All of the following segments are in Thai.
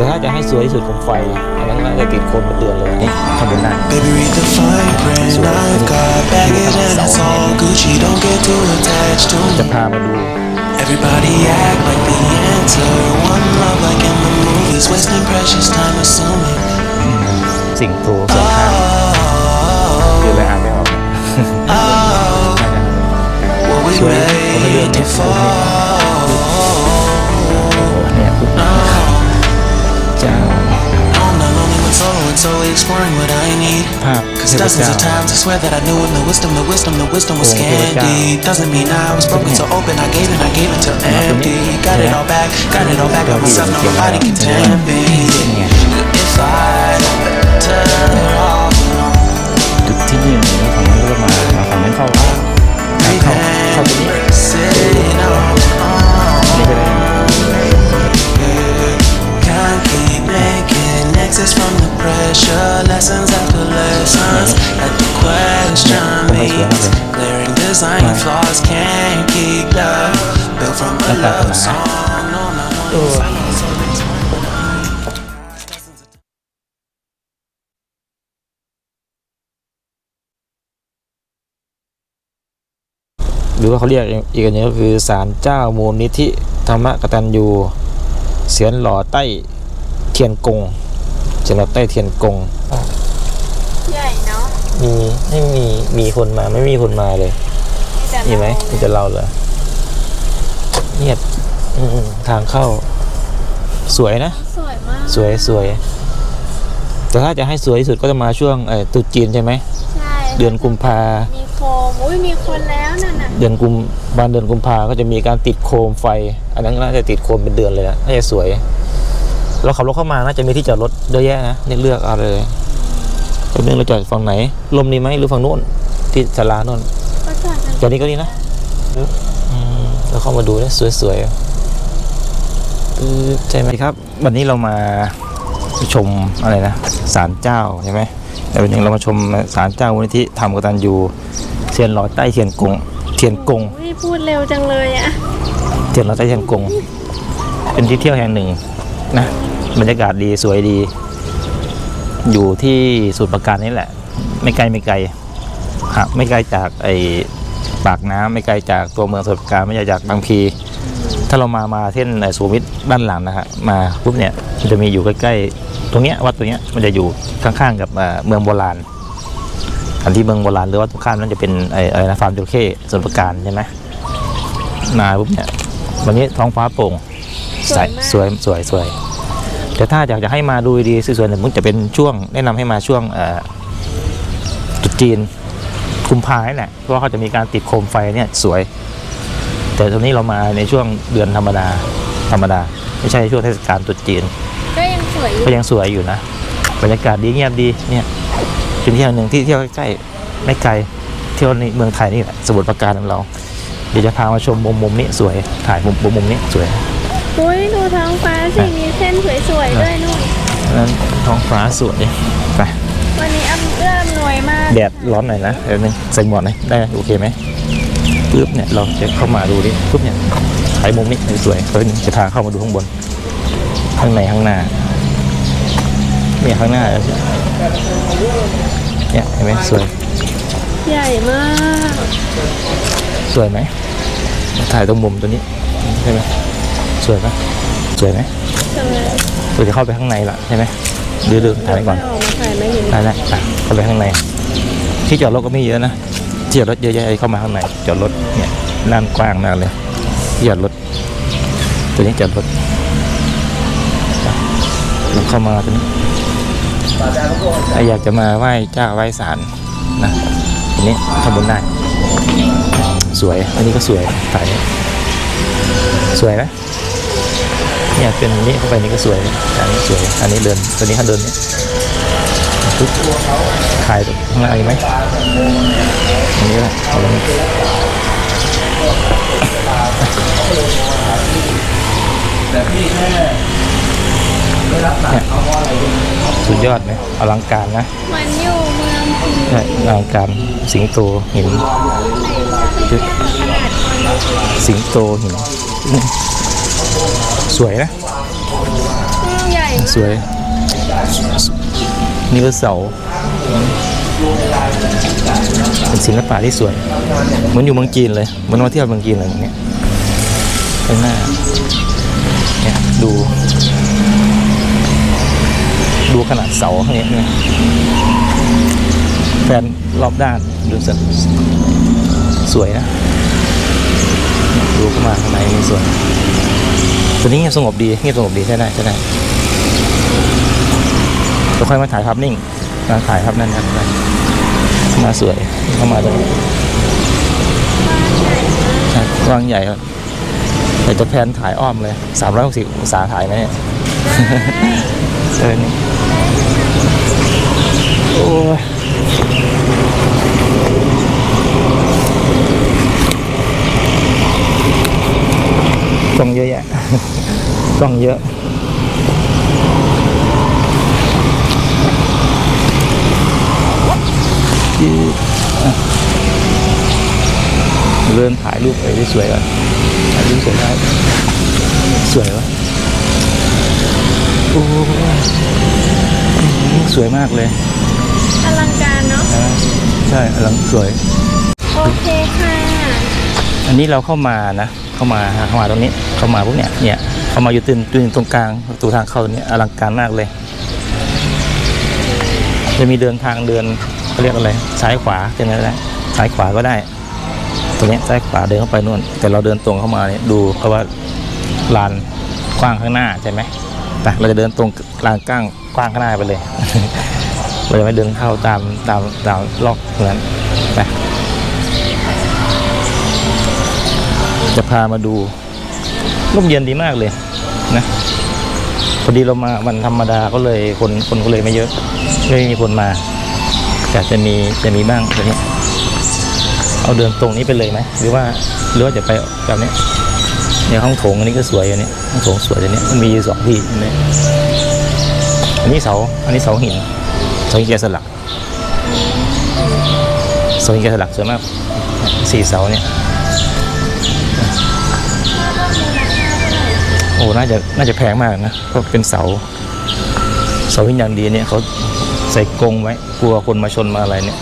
แต่ถ้าจะให้สวยที่สุดของไฟอันนั้นน่าจะติดโคนเป็นเดือนเลยนี่ทำบนได้ Baby, read the fine print. I've got baggage and it's all Gucci. Don't get too attached to จะ me. พามาดู Everybody act like the answer. One love like in the movies. Wasting precious time assuming. สิ่งโตสองข้างคืออะไรอ่านไม่ออก Oh, what we Swear, made to fall. เจ้า I'm not lonely when solo and so exploring what I need. ภาพ Cause เทพ dozens เจ้า of times I swear that I knew in the wisdom, the wisdom, the wisdom was Oh, Lord God. candy. Doesn't mean I was broken so open. I gave and I gave until empty. Got it all back, got it all back on myself. Nobody can tempt me. เนี่ย If I turn it off, จุดที่ยิงแล้วฝั่งนั้นก็มามาฝั่งนั้นเข้าเข้าเข้า รือว่าเขาเรียกอีกอันหนึงก็คือศาลเจ้ามูลนิธิธรรมกตัญญูเสียนหล่อใต้เทียนกงเสียนหล่อใต้เทียนกงใหญ่เนาะมีไม่มีมีคนมาไม่มีคนมาเลยแต่มีไหมมีแต่เราเหรอเงียบอืมๆทางเข้า สวยนะ สวยมากสวยสวยแต่ถ้าจะให้สวยที่สุดก็จะมาช่วงเอ่อตรุษจีนใช่ไหมใช่เดือนกุมภามีโคม อุ้ยมีคนแล้วนั่นน่ะเดือนกุมบานเดือนกุมภาก็จะมีการติดโคมไฟ อันนั้นน่าจะติดโคมเป็นเดือนเลยนะน่าจะสวยเราขับรถเข้ามาน่าจะมีที่จอดรถเยอะแยะนะนี่เลือกเอาเลยตรงนึงเราจอดฝั่งไหน ลมดีไหมหรือฝั่งโน้นที่ศาลาโน้นก็จอดกันจอดนี้ก็ดีนะอืมเราเข้ามาดูนะสวยๆปึ๊บใช่ไหมครับ วันนี้เรามาชมอะไรนะศาลเจ้าใช่ไหมแต่วันนี้เรามาชมศาลเจ้ามูลนิธิธรรมกตัญญูเทียนหล่อใต้เทียนกงเทียนกงอุ้ยพูดเร็วจังเลยอะเทียนหล่อใต้เทียนกง เป็นที่เที่ยวแห่งหนึ่งนะบรรยากาศดีสวยดี อยู่ที่สุดประการนี่แหละ ไม่ไกลไม่ไกลหากไม่ไกลจากไอ้ปากน้ำไม่ไกลจากตัวเมืองสมุทรปราการไม่ไกลจากบางพีถ้าเรามามาเส้นเอ่อสุขุมวิทด้านหลังนะฮะมาปุ๊บเนี่ยมันจะมีอยู่ใกล้ๆตรงเนี้ยวัดตรงเนี้ยมันจะอยู่ข้างๆกับเอ่อเมืองโบราณ อันที่เมืองโบราณหรือว่าตรงข้ามนั้นจะเป็นไอ้อะไรนะฟาร์มจระเข้สมุทรปราการใช่ไหมมาปุ๊บเนี่ยวันนี้ท้องฟ้าโปร่งใสสวยสวยสวยแต่ถ้าอยากจะให้มาดูดีๆสวยๆเนี่ยมันจะเป็นช่วงแนะนำให้มาช่วงเอ่อตรุษจีนกุมภาพันธ์นี่แหละเพราะว่าเขาจะมีการติดโคมไฟเนี่ยสวย แต่ตอนนี้เรามาในช่วงเดือนธรรมดาธรรมดา ไม่ใช่ช่วงเทศกาลตรุษจีน ก็ยังสวยอยู่ก็ยังสวยอยู่นะ บรรยากาศดีเงียบดีเนี่ย เป็นที่แห่งหนึ่งที่เที่ยวใกล้ๆไม่ไกลเที่ยวในเมืองไทยนี่แหละสมุทรปราการของเรา เดี๋ยวจะพามาชมมุมมุมนี้สวยถ่ายมุมมุมมุมนี้สวยอุ้ยดูท้องฟ้าสิมีเส้นสวยๆด้วยนู่นนั้นท้องฟ้าสวยไปวันนี้อำเอื้ออำนวยมากแดดร้อนหน่อยนะเดี๋ยวนึงใส่หมวกหน่อยได้ไหมโอเคไหมปึ๊บเนี่ยเราจะเข้ามาดูดิปึ๊บเนี่ยถ่ายมุมนี้สวยๆเพิ่งจะพาเข้ามาดูข้างบน ข้างในข้างหน้าเนี่ยข้างหน้า เนี่ยเห็นไหมสวย ใหญ่มาก สวยไหมถ่ายตรงมุมตัวนี้ใช่ไหมสวยไหมสวยไหมสวยเราจะเข้าไปข้างในละใช่ไหมดื้อๆถ่ายไปก่อนไม่ออกมาถ่ายไม่เห็นได้ได้ไปเข้าไปข้างใน ที่จอดรถก็ไม่เยอะนะที่จอดรถเยอะแยะเข้ามาข้างใน จอดรถเนี่ยลานกว้างมากเลยที่จอดรถตัวนี้จอดรถเราเข้ามาตัวนี้ ถ้าอยากจะมาไหว้เจ้าไหว้ศาลนะตัวนี้ทำบุญได้ สวย อันนี้ก็สวยถ่ายสวยไหมเนี่ยเป็นนี้เข้าไปนี่ก็สวยอันนี้สวย อันนี้เดินตัวนี้เขาเดินเนี่ยปุ๊บถ่ายแบบข้างหน้าอีกไหมอันนี้แหละเอาลง เนี่ยสุดยอดไหมอลังการนะเหมือนอยู่เมืองพีใช่อลังการสิงโตหิน สิงโตหิน สวยนะ ใหญ่สวย นี่ก็เสาเป็นศิลปะที่สวย เหมือนอยู่เมืองจีนเลยเหมือนมาเที่ยวเมืองจีนเลยอย่างเงี้ยข้างหน้าเนี่ยดู ดูขนาดเสาข้างนี้เนี่ยแฟนรอบด้านดูสิสวยนะ ดูเข้ามาข้างในมีสวยตัวนี้เงียบสงบดีเงียบสงบดีใช่ได้ใช่ได้เราค่อยมาถ่ายภาพนิ่งมาถ่ายภาพนั่นครับได้มาสวยเข้ามาตรงนี้ใช่กว้างใหญ่ครับแต่จะแพนถ่ายอ้อมเลย 360องศาถ่ายไหมเนี่ยเออนี่ โอ้ยกล้องเยอะแยะกล้องเยอะที่อะเริ่มถ่ายรูปไปได้สวยก่อนถ่ายรูปสวยได้สวยวะโอ้สวยมากเลย อลังการเนาะนะใช่หลังสวย โอเคค่ะ อันนี้เราเข้ามานะ เข้ามาเข้ามาตรงนี้ เข้ามาพวกเนี้ย เนี่ย เข้ามาอยู่ตื่นตื่นตรงกลางประตูทางเข้าตรงนี้อลังการมากเลย จะมีเดินทางเดินเขาเรียกอะไรซ้ายขวาใช่ไหมล่ะซ้ายขวาก็ได้ตรงเนี้ยซ้ายขวาเดินเข้าไปนู่น แต่เราเดินตรงเข้ามาเนี่ยดูเพราะว่าลานกว้างข้างหน้าใช่ไหมแต่เราจะเดินตรงลานกว้างกว้างข้างหน้าไปเลย เราจะไม่เดินเข้าตามตามตามล็อกนั้นไปจะพามาดูร่มเย็นดีมากเลยนะพอดีเรามาวันธรรมดาก็เลยคนคนก็เลยไม่เยอะไม่มีคนมาแต่จะมีจะมีบ้างตรงนี้เอาเดินตรงนี้ไปเลยไหมหรือว่าหรือว่าจะไปแบบนี้เนี่ยห้องโถงอันนี้ก็สวยอันนี้ห้องโถงสวยอันนี้มันมีสองที่อันนี้อันนี้เสาอันนี้เสาหิน เสาหินแกะสลักเสาหินแกะสลักสวยมากสี่เสาเนี่ยโอ้น่าจะน่าจะแพงมากนะเพราะเป็นเสา เสาหินอย่างดีเนี่ยเขาใส่กรงไว้ กลัวคนมาชนมาอะไรเนี่ย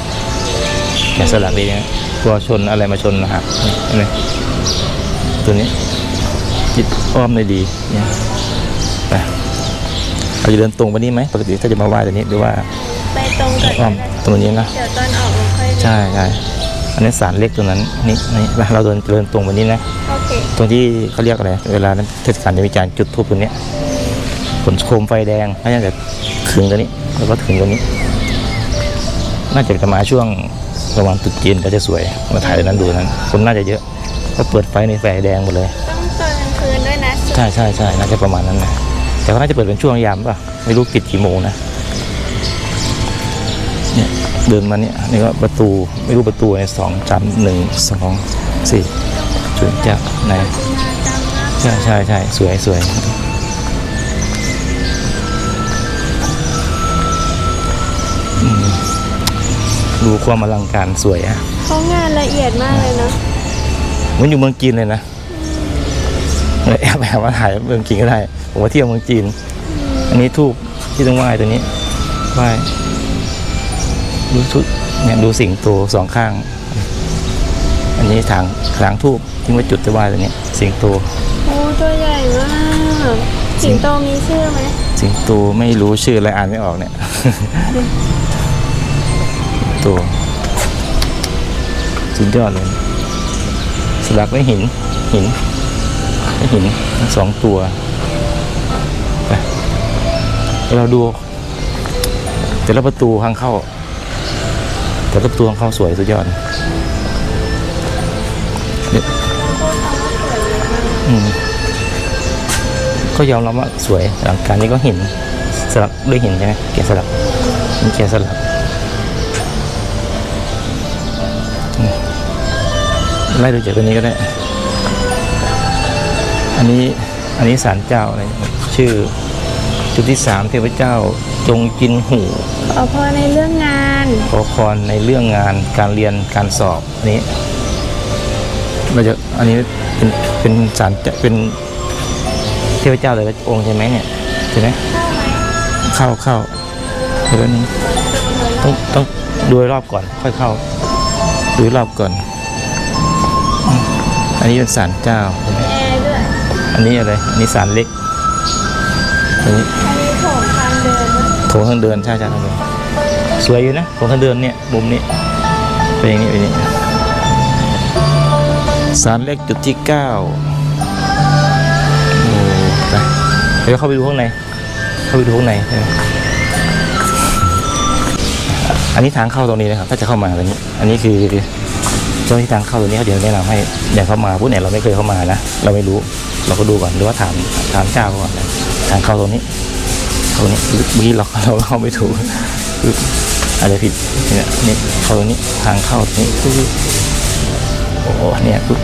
แกะสลักดีนะกลัวชนอะไรมาชนนะฮะนี่เห็นไหมตัวนี้จิตอ้อมเลยดีเนี่ย เราจะเดินตรงไปนี่ไหมปกติถ้าจะมาไหว้ตัวนี้หรือว่าไปตรงก่อนอ้อมตรงนี้นะเดี๋ยวตอนออกเราค่อยใช่ใช่อันนี้สารเล็กตรงนั้นนี่นี่ไปเราเดินเดินตรงไปนี้นะโอเคตรงที่เขาเรียกอะไรเวลานั้นเทศกาลจะมีการจุดธูปตรงเนี้ยผลโคมไฟแดงน่าจะถึงตัวนี้แล้วก็ถึงตัวนี้ น่าจะจะมาช่วงประมาณตรุษจีนก็จะสวยมาถ่ายตรงนั้นดูนั้นคนน่าจะเยอะก็เปิดไฟในไฟแดงหมดเลยต้องตอนกลางคืนด้วยนะสุดใช่ใช่ใช่น่าจะประมาณนั้นนะ แต่ก็น่าจะเปิดเป็นช่วงยามป่ะ ไม่รู้ปิดกี่โมงนะ เนี่ยเดินมาเนี่ยนี่ก็ประตูไม่รู้ประตูในสองสามหนึ่งสองสี่จุดจะไหนใช่ใช่ใช่สวยสวยอืมดูความอลังการสวยอะเขางานละเอียดมากเลยเนาะเหมือนอยู่เมืองจีนเลยนะเลย แอบแอบมาถ่ายเมืองจีนก็ได้ผมว่าเที่ยวเมืองจีน อันนี้ทูบที่ต้องไหว้ตัวนี้ไหว้ดูชุดเนี่ยดูสิงโตสองข้าง อันนี้ทางทางทูบที่ว่าจุดจะไหว้ตัวนี้สิงโตโอ้ตัวใหญ่มากสิงโตมีชื่อไหมสิงโตไม่รู้ชื่ออะไรอ่านไม่ออกเนี่ยตัวสุดยอดเลยสลักไว้หินหินไว้ หินสองตัวไปเราดู แต่ละประตูทางเข้า แต่ละประตูทางเข้าสวยสุดยอดเนี่ยอืมก็ยอมรับว่าสวยหลังการนี้ก็หินสลักด้วยหินใช่ไหมแกะสลักนี่แกะสลักไล่ดูจากตัวนี้ก็ได้ อันนี้อันนี้ศาลเจ้าอะไรชื่อจุดที่สามเทพเจ้าจงจินหูขอพรในเรื่องงานขอพรในเรื่องงานการเรียนการสอบอันนี้เราจะอันนี้เป็นเป็นศาลเจ้าเป็นเทพเจ้าเลยองค์ใช่ไหมเนี่ยเห็นไหมเข้าไหมเข้าเข้าเดี๋ยวนี้ต้องต้องดูรอบก่อน ค่อยเข้าดูรอบก่อนอืมอันนี้เป็นศาลเจ้าเห็นไหมแอร์ด้วย อันนี้อะไร อันนี้ศาลเล็ก อันนี้อันนี้โถงทางเดินนะโถงทางเดินใช่ใช่ทางเดินสวยอยู่นะโถงทางเดินเนี่ยมุมนี้เป็นอย่างนี้เป็นอย่างนี้ศาลเล็กจุดที่เก้าโอ้ไปเดี๋ยวเข้าไปดูข้างในเข้าไปดูข้างในใช่ไหมอันนี้ทางเข้าตรงนี้นะครับถ้าจะเข้ามาตรงนี้ อันนี้คือเจ้าหน้าที่ทางเข้าตรงนี้เขาเดี๋ยวแนะนำให้อย่างเข้ามาผู้ไหนเราไม่เคยเข้ามานะเราไม่รู้ เราก็ดูก่อนหรือว่าถามถามเจ้าก่อนทางเข้าตรงนี้เขาตรงนี้ยมีเราเราเข้าไม่ถูกคืออาจจะผิดเนี่ยนี่เข้าตรงนี้ทางเข้าตรงนี้ปึ๊บโอ้โหเนี่ยปึ๊บ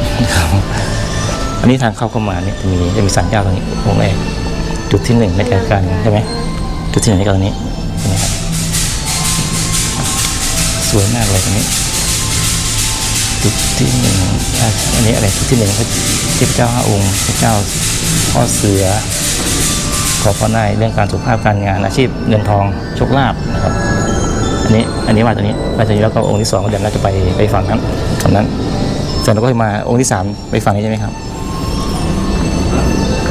อันนี้ทางเข้าเข้ามาเนี่ยจะมีจะมีสัญญาตรงนี้วงแรกจุดที่หนึ่งในการการใช่ไหมจุดที่หนึ่งในการตรงนี้ใช่ไหมครับสวยมากเลยตรงนี้ จุดที่หนึ่งอะอันนี้อะไรจุดที่หนึ่งพระเทพเจ้าห้าองค์พระเจ้าพ่อเสือ ขอพรได้เรื่องการสุขภาพการงานอาชีพเงินทองโชคลาภนะครับอันนี้อันนี้มาตัวนี้มาตัวนี้แล้วก็องค์ที่สองก็เดี๋ยวเราจะไปไปฝั่งนั้นฝั่งนั้นเสร็จแล้วก็มาองค์ที่สามไปฝั่งนี้ใช่ไหมครับ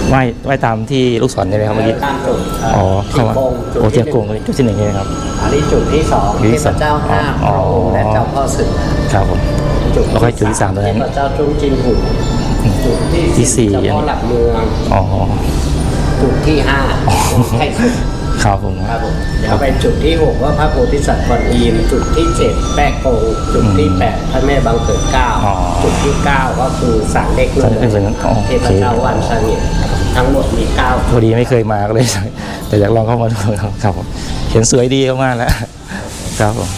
ไหว้ไหว้ตามที่ลูกศรได้ไหมครับเมื่อกี้ตามจุดอ๋อเข้ามาจุดโอ้ที่เทียงกงจุดที่หนึ่งใช่ไหมครับอันนี้จุดที่สองจุดที่เทสองพเจ้าห้าพอ๋อระองค์และเจ้าพ่อศึกครับผม แล้วก็จุดที่สามตรงนั้นเทพเจ้าจุงจินหูจุดที่ที่สี่เจ้าพ่อหลักเมืองอ๋อจุดที่ห้าไทยศึกครับผมครับผมเดี๋ยวไปจุดที่หกว่าพระโพธิสัตว์กวนอิมจุดที่เจ็ดแปะกงจุดที่แปดพระแม่บังเกิดเกล้าอ๋อจุดที่เก้าก็คือสารเล็กศาลเล็กเลยนะอ๋อเทพเจ้าวันสนิททั้งหมดมีเก้าพอดีไม่เคยมาก็เลย แต่อยากลองเข้ามาดูครับผมเห็นสวยดีมากๆแล้ว ครับผม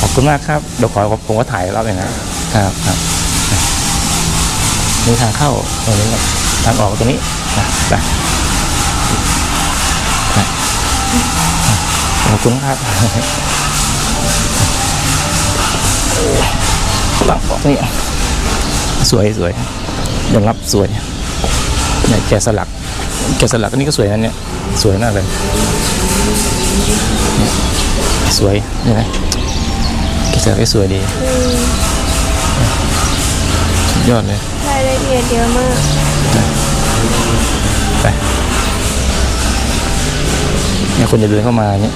ขอบคุณมากครับเดี๋ยวขอผมก็ถ่ายรอบหนึงนะ ครับครับมีทางเข้าตรงนี้ครับทางออกตรงนี้นะไปขอบคุณครับหลังออกนี่สวยสวยยังรับสวยเนี่ยแกสลักแกสลักอันนี้ก็สวยนะเนี่ยสวยมากเลยสวยนี่นะแกสลักก็สวยดี ยอดเลยรายละเอียดเยอะมาก ไปเนี่ยคนจะเดินเข้ามาเนี่ย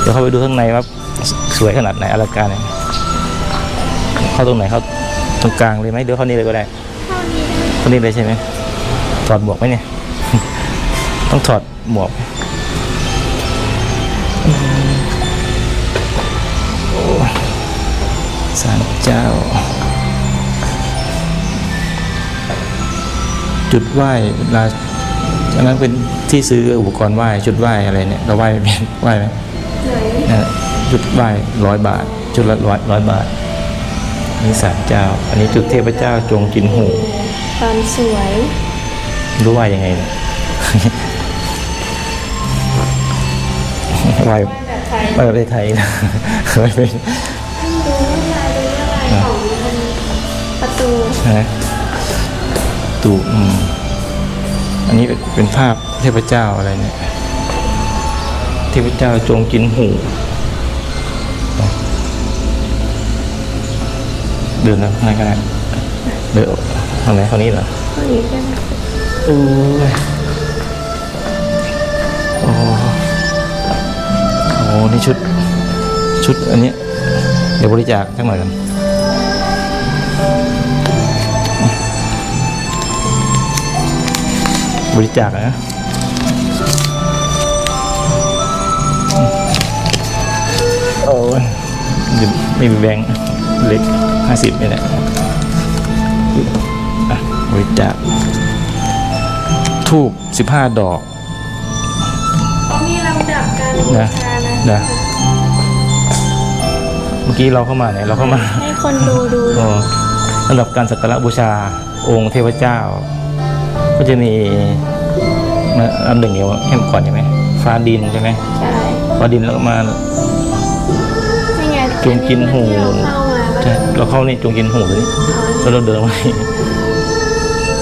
เดี๋ยวเข้าไปดูข้างในว่าสสวยขนาดไหนอลังการไหนเข้าตรงไหนเข้าตรงกลางเลยไหมเดี๋ยวเข้านี่เลยก็ได้เท่านี้ได้ไหมเข้านี่เลยใช่ไหมถอดหมวกไหมเนี่ย ต้องถอดหมวกโอ้สารเจ้า จุดไหว้เวลาอันนั้นเป็นที่ซื้ออุปกรณ์ไหว้ชุดไหว้อะไรเนี่ยเราไหว้ไม่เป็นไหว้ไหมไหนนั่นแหละชุดไหว้ร้อยบาท ชุดละร้อยร้อยบาทอันนี่สารเจ้า อันนี้จุดเทพเจ้าจงจินหูความสวยรู้ว่ายังไงเนี่ยไหว้แบบไทยไหว้ประเทศไทยนะไหว้เป็นดูลายดูลายของมันประตูนะ ตูกอืมอันนี้เป็นภาพเทพเจ้าอะไรเนี่ย เทพเจ้าจงจินหู เดินแล้วข้างในก็ได้เดินทางไหนทางนี้เหรอเท่านี้ได้ไหมโอ้ยโอ้โหนี่ชุด ชุดอันเนี้ยเดี๋ยวบริจาคสักหน่อยกัน ริจาคนะโอ้ยเดี๋ยวไม่มีแบงค์เล็กห้าสิบนี่แหละอะบริจาคทูบสิบห้าดอกเขามีลำดับการบูนะชานะนะ เมื่อกี้เราเข้ามาเนี่ยเราเข้ามา ให้คนดูดูก็สำหรับการสักการะบูชาองค์เทพเจ้า ก็จะมีมาอันหนึ่งเดียวแค่ก่อนใช่ไหมฟ้าดินใช่ไหมใช่ฟ้าดินแล้วก็มา นี่ไงจงกินหูอัที่เราเข้ามาก็ใช่เราเข้านี่จงกินหูเลยแล้วเราเดินมานี่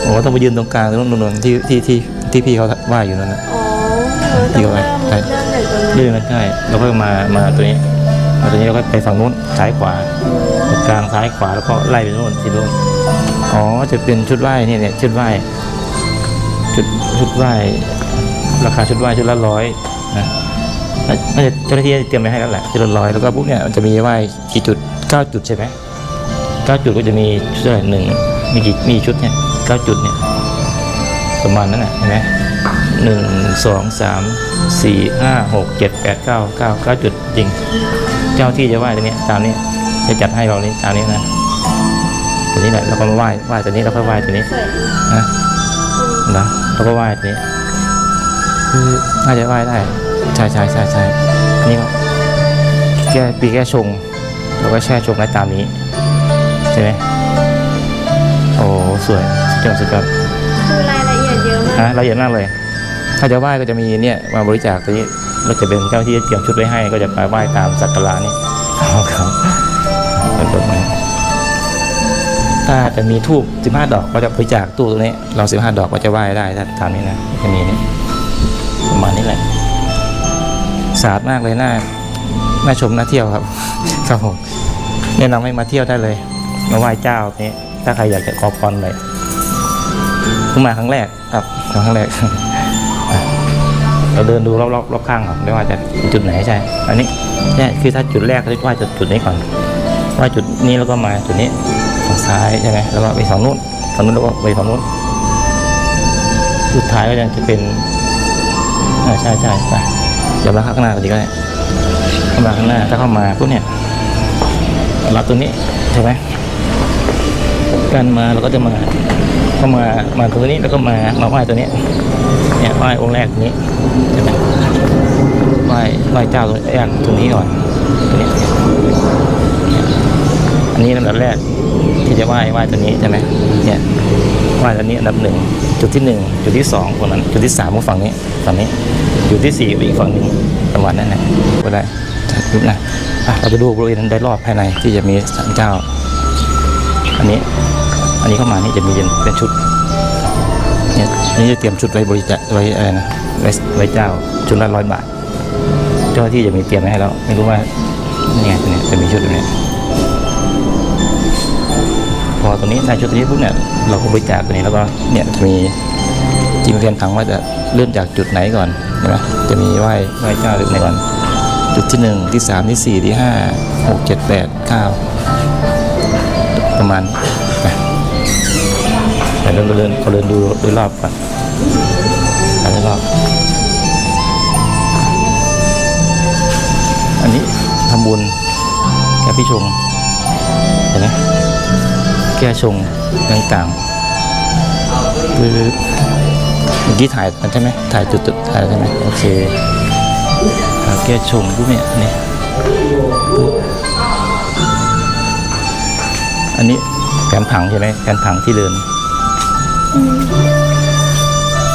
โอ้ต้องไปยืนตรงกลางตรงนู้นตรงนู้นที่ที่ที่ที่พี่เขาว่าอยู่นั่นนะ อ๋ออต้อที่งก็ไปเริ่มใช่ เริ่มจากตรงนั้นลื่นนะใช่แล้วก็มามาตัวนี้มาตัวนี้แล้วก็ไปฝั่งนู้นซ้ายขวาตรงกลางซ้ายขวาแล้วก็ไล่ไปโน่นที่โน่นอ๋อจะเป็นชุดไหว้เนี่ยเนี่ยชุดไหว้ ชุดชุดไหว้ราคาชุดไหว้ชุดละร้อยนะน่าน่าจะเจ้าหน้าที่เตรียมไว้ให้แล้วแหละชุดละร้อยแล้วก็พวกเนี่ยมันจะมีไหว้กี่จุดเก้าจุดใช่ไหมเก้าจุดก็จะมีชุดอะไรหนึ่งมีกี่มีกี่ชุดเนี่ยเก้าจุดเนี่ยประมาณนั้นแหละเห็นไหมหนึ่งสองสามสี่ห้าหกเจ็ดแปดเก้าเก้าเก้าจุดจริง เจ้าที่จะไหว้ตัวนี้ตามนี้จะจัดให้เรานี้ตามนี้นะตัวนี้แหละแล้วก็มาไหว้ไหว้ตัวนี้แล้วก็ไหว้ตัวนี้สวยดีนะนะ แล้วก็ไหว้ตัวนี้คือน่าจะไหว้ได้ ใช่ใช่ใช่ใช่อันนี่ก็แก้ปีแก้ชง แล้วก็แช่ชงได้ตามนี้ ใช่ไหมโอ้สวยสุดยอดสุดยอดคือรายละเอียดเยอะมากนะละเอียดมากเลย ถ้าจะไหว้ก็จะมีเนี่ยมาบริจาคตัวนี้เราจะเป็นเจ้าที่เตรียมชุดไว้ให้ ก็จะไปไหว้ตามสักการะนี่ครับครับเป็นต้นไม้ ถ้าจะมีทูบ15ดอกก็จะบริจาคตู้ตรงนี้ เรา15ดอกก็จะไหว้ได้ถ้าตามนี้นะจะมีนี่ประมาณนี้แหละสะอาดมากเลยน่าน่าชมน่าเที่ยวครับ ครับผมแนะนำให้มาเที่ยวได้เลย มาไหว้เจ้านี้ถ้าใครอยากจะขอพรเลยเพิ่งมาครั้งแรกครับครั้งแรก เราเดินดูรอบๆรอบข้างก่อนไม่ว่าจะจุดไหนใช่ อันนี้เนี่ยคือถ้าจุดแรกเราจะไหว้จุดจุดนี้ก่อนไหว้จุดนี้แล้วก็มาจุดนี้ ฝั่งซ้ายใช่ไหมแล้วก็ไปฝั่งนู้นฝั่งนู้นแล้วก็ไปฝั่งนู้นสุดท้ายก็ยังจะเป็นอ่ใช่ใช่ไปเดี๋ยวเราข้างหน้ากันดีก็ได้เข้ามาข้างหน้าถ้าเข้ามาปุ๊บเนี่ยรับตัวนี้ใช่ไหมการมาเราก็จะมาก็มามาตรงนี้แล้วก็มามาไหว้ตัวนี้เนี่ยไหว้องค์แรกตัวนี้ใช่ไหมไหว้ไหว้เจ้าตัวแรกตรงนี้ก่อนตัวนี้เนี่ยอันนี้ลำดับแรก ที่จะไหว้ไหว้ตัวนี้ใช่ไหมเนี่ยไหว้ตัวนี้อันดับหนึ่งจุดที่หนึ่งจุดที่สองฝั่งนั้นจุดที่สามก็ฝั่งนี้ฝั่งนี้จุดที่สี่อีกฝั่งหนึ่งประมาณนั้นแหละก็ได้ยุบนะเราไปดูบริเวณได้รอบภายในที่จะมีศาลเจ้า อันนี้ อันนี้เข้ามานี่จะมีเป็นชุดเนี่ยนนี้จะเตรียมชุดไว้บริจาคไว้อะไรนะไว้ไว้เจ้าชุดละร้อยบาท เจ้าที่จะมีเตรียมให้แล้วไม่รู้ว่าเนี่ยตัวเนี้ยจะมีชุดแบบนี้ พอตัวนี้ได้ชุดนี้ปุ๊บเนี่ยเราก็บริจาคตัวนี้แล้วก็เนี่ยจะมีจิมเรียนถังว่าจะเริ่มจากจุดไหนก่อนใช่ไหมจะมีไหว้ไหว้เจ้าหรือไหนก่อน จุดที่หนึ่งที่สามที่สี่ที่ห้าหกเจ็ดแปดเก้าประมาณไปแต่เดินเดินเขาเดินดูดยรอบก่อนไปโดยรอบอันนี้ทำบุญแก้พี่ชงเห็นไหม แก้ชงต่างๆคือเมื่อกี้ถ่ายมันใช่ไหมถ่ายจุดถ่ายใช่ไหมโอเคแก้ชงปุ๊บเนี่ยนนี้ปุ๊บอันนี้แผนผังใช่ไหมแผนผังที่เดิน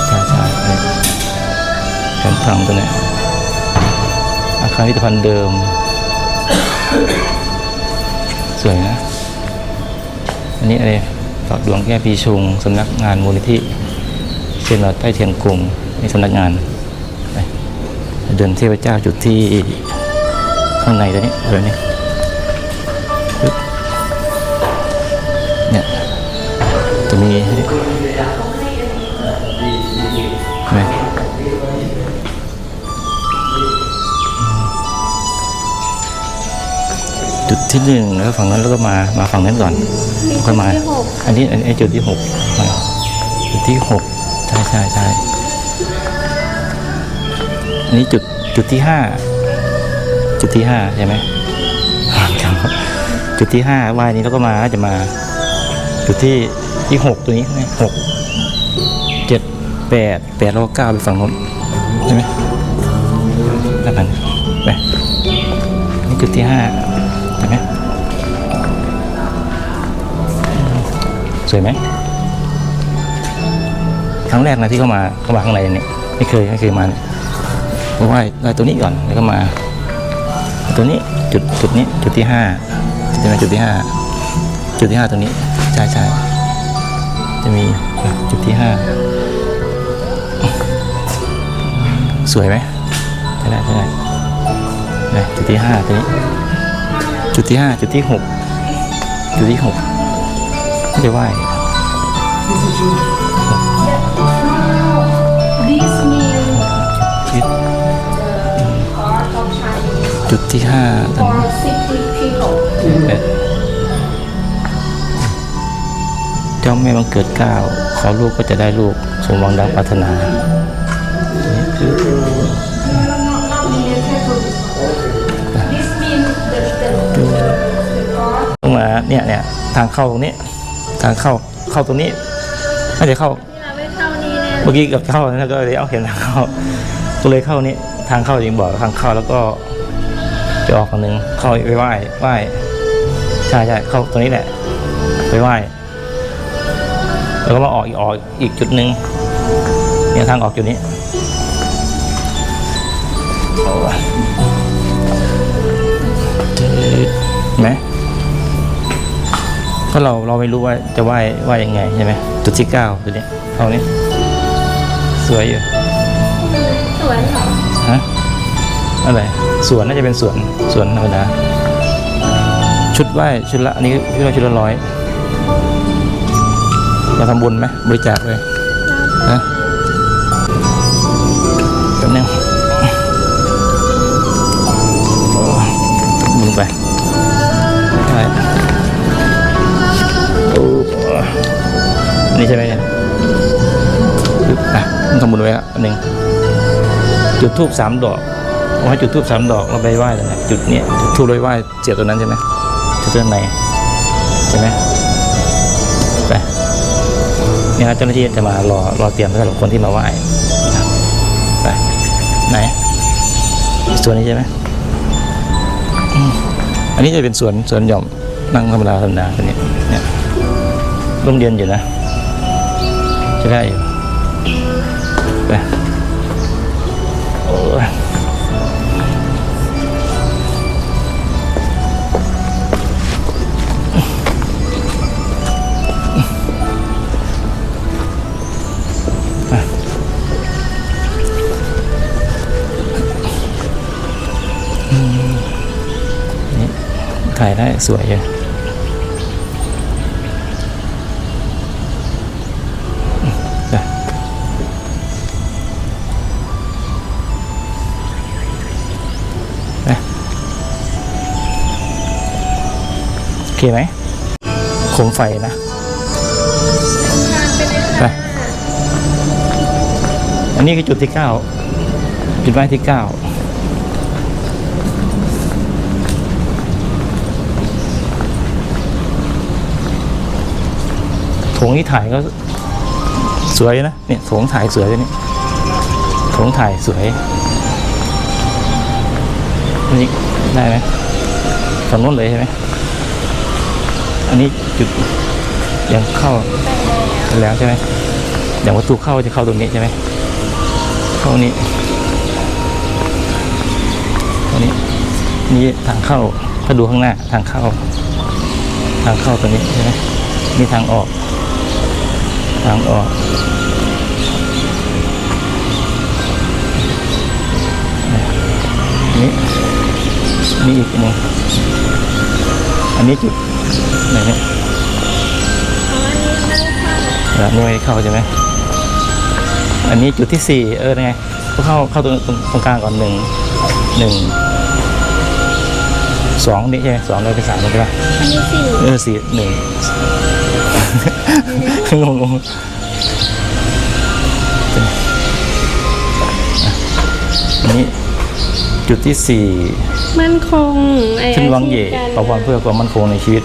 ใช่ใช่แผนผังตัวเนี้ยอาคารพิพิธภัณฑ์เดิม สวยนะ อันนี้อะไรฝากดวงแก้ปีชงสำนักงานมูลนิธิเชียงรายใต้เทียนกลุ่มในสำนักงานเดินเทพเจ้าจุดที่ข้างในตัวนี้เลยนี่เนี่ยจะมีเห็นไหม จุดที่หนึ่งแล้วฝั่งนั้นแล้วก็มามาฝั่งนั้นก่อนมีค่อยมาจุดที่หกอันนี้อันนี้จุดที่หกมาจุดที่หกใช่ใช่ใช่อันนี้จุดจุดที่ห้าจุดที่ห้าใช่ไหมครับจุดที่ห้าว่ายนี้แล้วก็มาจะมา จุดที่ที่หกตัวนี้ใช่ไหมหกเจ็ดแปดแปดแล้วก็เก้าไปฝั่งโน้นใช่ไหมแล้วกันไปนี่จุดที่ห้า สวยไหมครั้งแรกนะที่เข้ามาเข้ามาข้างในเนี่ยไม่เคยไม่เคยมาเนี่ยเพราะว่าได้ตัวนี้ก่อนแล้วก็มา ตัวนี้จุดจุดนี้จุดที่ห้าใช่ไหมจุดที่ห้าจุดที่ห้าตัวนี้ใช่ใช่จะมีจุดที่ห้าสวยไหมใช่ได้ใช่ได้จุดที่ห้าตัวนี้ จุดที่ห้าจุดที่หกจุดที่หก ไม่ได้ไหว This means จุด part of Chinese จุดที่ห้าตรง for นี้60 people เอ๊ะเจ้าแม่บังเกิดเกล้าขอลูกก็จะได้ลูกสมหวังดังปรารถนานี่คือ not not related to this one This means the the the the God ตรงมาเนี่ยเนี่ยทางเข้าตรงนี้ ทางเข้าเข้าตรงนี้ไม่ได้เข้าที่เราไม่เท่านี้เนี่ยเมื่อกี้เกับเข้าแล้วก็เลยเอาเห็นทางเข้าก็เลยเข้านี้ทางเข้าจริงบอกทางเข้าแล้วก็จะออกฝั่งหนึ่งเข้าไปไหว้ไหว้ใช่ใช่เข้าตรงนี้แหละ ไปไหว้แล้วก็มาออกอีกออกอีกจุดหนึ่งเนี่ยทางออกจุดนี้เอาวะจืดเห็นไหม เพราะเราเราไม่รู้ว่าจะไหว้ไหว้ยังไงใช่ไหมจุดที่เก้าจุดนี้เท่านี้ สวยอยู่สวยเหรอฮะอะไรสวนน่าจะเป็นสวนสวนธรรมดาชุดไหว้ชุดละอันนี้พี่ว่าชุดละร้อยเราทำบุญไหมบริจาคเลยฮะแป๊บนึงโอ้ทำบุญไป นี่ใช่ไหมเนี่ยอะต้องทำบุญไว้ครับอันหนึ่งจุดทูบสามดอกเอาให้จุดทูบสามดอกเราไปไหว้ตรงไหนจุดเนี้ยจุดทูบเราไปไหว้เสียตรงนั้นใช่ไหมจุดตรงไหนใช่ไหมไปเนี่ยครับเจ้าหน้าที่จะมารอรอเตรียมสำหรับคนที่มาไหว้ไปไหนส่วนนี้ใช่ไหมอืมอันนี้จะเป็นสวนสวนหย่อมนั่งธรรมดาธรรมดาตัวนี้เนี่ย ร่มเย็นอยู่นะจะได้อยู่ไปโอ้ยอืมนี่ถ่ายได้สวยเลย เคไหมโคมไฟนะไปอันนี้คือจุดที่เก้าจุดไหว้ที่เก้าโถงที่ถ่ายก็สวยนะเนี่ยโถงถ่ายสวยเลยนี่โถงถ่ายสวยอันนี้ได้ไหมฝั่งนู้นเลยใช่ไหม อันนี้จุดยังเข้าแล้วใช่ไหมอย่างประตูเข้าจะเข้าตรงนี้ใช่ไหมเข้านี้ตรงนี้นี่ทางเข้าถ้าดูข้างหน้าทางเข้า ทางเข้าตรงนี้ใช่ไหมนี่ทางออก ทางออกนี่นี่อีกนึงอันนี้จุด ไหนเนี่ยอ๋ออันนี้ไม่ได้เข้าแล้วนี่ไม่เข้าใช่ไหมอันนี้จุดที่สี่เออไงก็เข้าเข้าตรงตรงตรงกลางก่อนหนึ่งหนึ่งสองนี่ใช่ไหมสองเลยเป็นสามใช่ปะอันนี้สี่เออสี่หนึ่งงงงงอันนี้ จุดที่สี่มั่นคงไอ้ขึ้นวังเหย่อาชีพการขอพรเพื่อความมั่นคงในชีวิต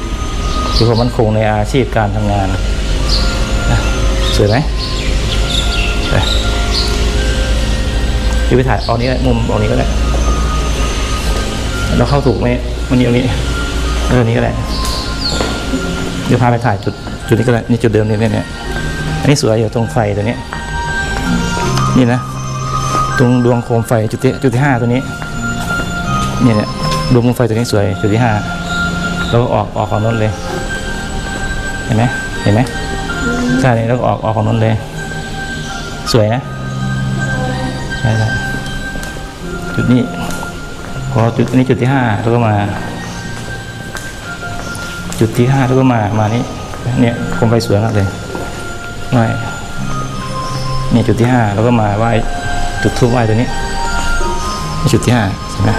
เพื่อความมั่นคงในอาชีพการทำงานนะสวยไหมไปเดี๋ยวไปถ่ายเอานี้ก็ได้มุมเอานี้ก็ได้เราเข้าถูกไหมมันนี้เอานี้เออนี้ก็ได้เดี๋ยวพาไปถ่ายจุดจุดนี้ก็ได้นี่จุดเดิมนี่เนี่ยเนี่ยอันนี้สวยอยู่ตรงไฟตัวนี้นี่นะตรงดวงโคมไฟจุดที่จุดที่ห้าตัวนี้ เนี่ยเนี่ยดวงไฟตัวนี้สวยจุดที่ห้าแล้วก็ออกออกของนู้นเลย เห็นไหมเห็นไหมใช่แล้วก็ออกออกของนู้นเลย สวยนะใช่ใช่จุดนี้พอจุดอันนี้จุดที่ห้าแล้วก็มา จุดที่ห้าแล้วก็มามานี่เนี่ยคมไฟสวยมากเลยไหว้เนี่จุดที่ห้าแล้วก็มาไหว้จุดทูบไหว้ตัวนี้นี่จุดที่ห้าใช่ไหม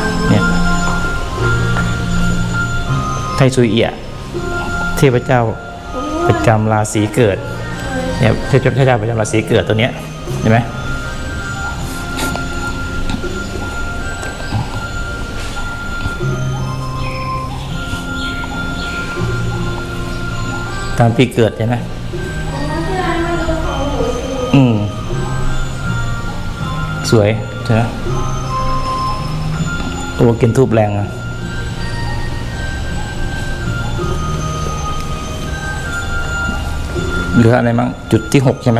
ไทซุยเอียะเทพเจ้าประจำราศีเกิดเนี่ยเทพเจ้าประจำราศีเกิดตัวเนี้ยเห็นไหมตามปีเกิดใช่ไหมอืม สวยใช่ไหมโอ้กินทูบแรงอะ เหลืออะไรมั้งจุดที่หกใช่ไหม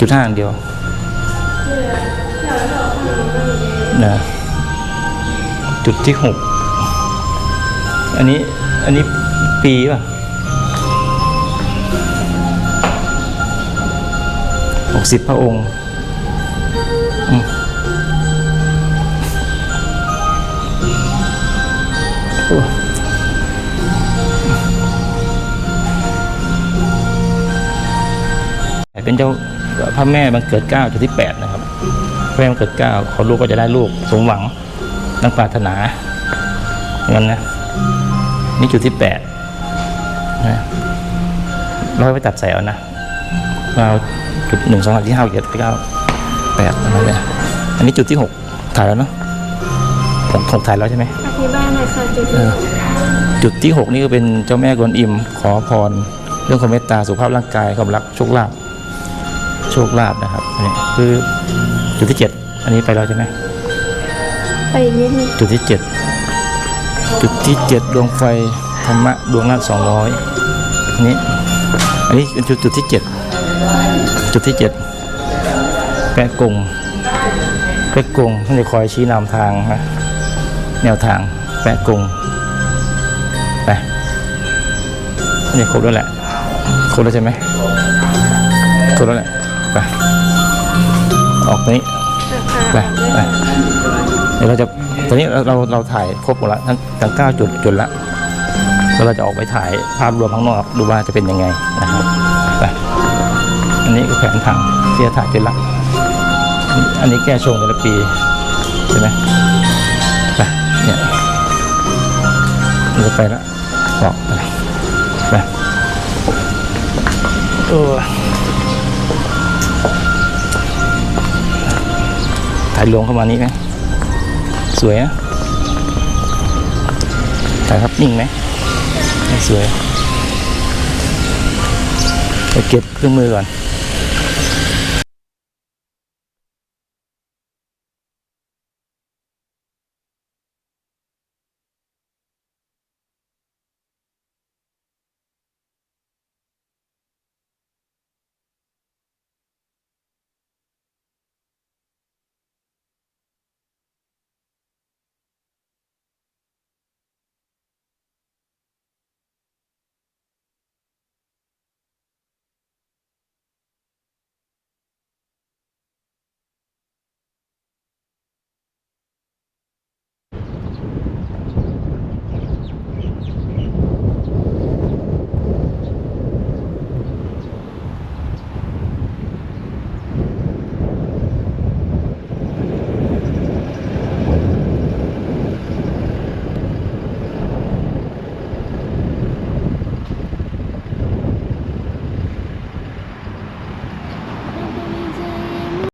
จุดห้าอันเดียวนะจุดที่หกอันนี้อันนี้ปีป่ะหกสิบพระองค์ พระแม่บังเกิดเกล้าจุดที่แปดนะครับพระแม่บังเกิดเกล้าขอลูกก็จะได้ลูกสมหวังดังปรารถนาอย่างนั้นนะนี่จุดที่แปดนะเราไปตัดใส่เอานะเราจุดหนึ่งสองสามที่ห้าเจ็ดแปดเก้าแปดอะไรเนี่ยอันนี้จุดที่หกถ่ายแล้วเนาะผมผมถ่ายแล้วใช่ไหมอธิบายหน่อยค่ะจุดเออจุดที่หกนี่ก็เป็นเจ้าแม่กวนอิมขอพร เรื่องความเมตตาสุขภาพร่างกายความรักโชคลาภ โชคลาภนะครับอันนี้คือจุดที่เจ็ดอันนี้ไปแล้วใช่ไหมไปอีกนิดนึงจุดที่เจ็ดจุดที่เจ็ดดวงไฟธรรมะดวงละสองร้อยอันนี้อันนี้เป็นจุดจุดที่เจ็ดจุดที่เจ็ดแปะกงแปะกงท่านจะคอยชี้นำทางนะแนวทางแปะกงไปนี่ครบแล้วแหละครบแล้วใช่ไหมครบแล้วแหละ ไป ออกนี้ไปไปเดี๋ยวเราจะตอนนี้เราเราเราถ่ายครบหมดล้วทั้งทั้งเก้าจุดจุดละแล้วเราจะออกไปถ่ายภาพรวมข้างนอกดูว่าจะเป็นยังไงนะครับไปอันนี้ก็แผนผังที่จะถ่ายจุดละอันนี้แก้ชงแต่ละปีใช่ไหมไปเนี่ยเราจะไปละบอกไปไปเออ ถ่ายลงเข้ามานี้ไหมสวยนะถ่ายครับนิ่งไหมสวยไปเก็บเครื่องมือก่อน